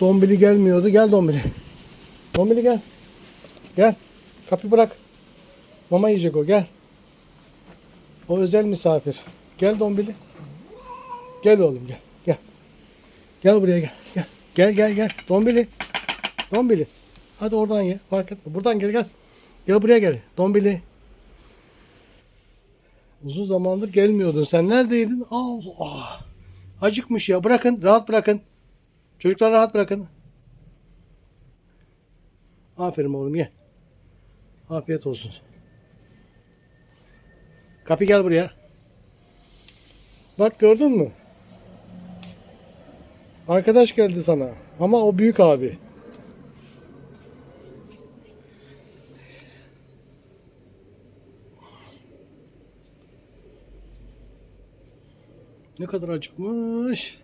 Dombili gelmiyordu. Gel Dombili. Dombili gel. Gel. Kapıyı bırak. Mama yiyecek o. Gel. O özel misafir. Gel Dombili. Gel oğlum gel. Gel. Gel buraya gel. Gel. Gel gel gel. Dombili. Dombili. Hadi oradan ye. Fark etme. Buradan gel gel. Gel buraya gel. Dombili. Uzun zamandır gelmiyordun. Sen neredeydin? Allah. Acıkmış ya. Bırakın. Rahat bırakın. Çocuklar rahat bırakın. Aferin oğlum ye. Afiyet olsun. Kapı gel buraya. Bak gördün mü? Arkadaş geldi sana. Ama o büyük abi. Ne kadar acıkmış.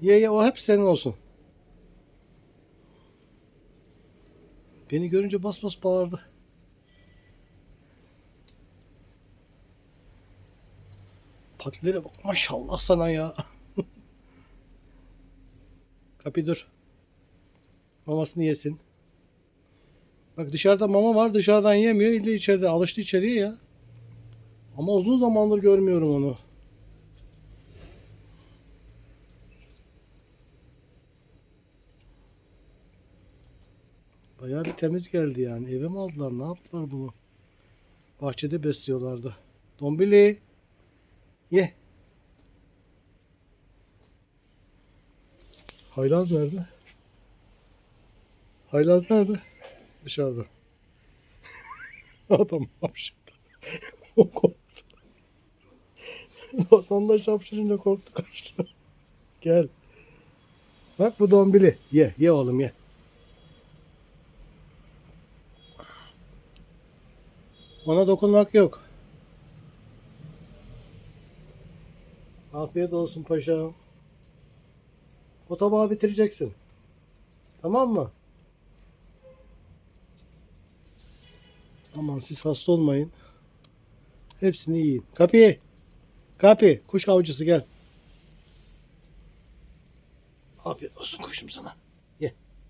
Ye ye o hep senin olsun. Beni görünce bas bas bağırdı. Patilere bak maşallah sana ya. Kapı dur. Mamasını yesin. Bak dışarıda mama var dışarıdan yemiyor. İlle içeride alıştı içeriye ya. Ama uzun zamandır görmüyorum onu. Bayağı bir temiz geldi yani. Eve mi aldılar? Ne yaptılar bunu? Bahçede besliyorlardı. Dombili. Ye. Haylaz nerede? Haylaz nerede? Dışarıda. Adam hapşırdı. o korktu. Vatandaş hapşırınca korktu kaçtı. Gel. Bak bu dombili. Ye, ye oğlum ye. Ona dokunmak yok. Afiyet olsun paşam. O tabağı bitireceksin. Tamam mı? Aman siz hasta olmayın. Hepsini yiyin. Kapı. Kapı. Kuş avcısı gel. Afiyet olsun kuşum sana.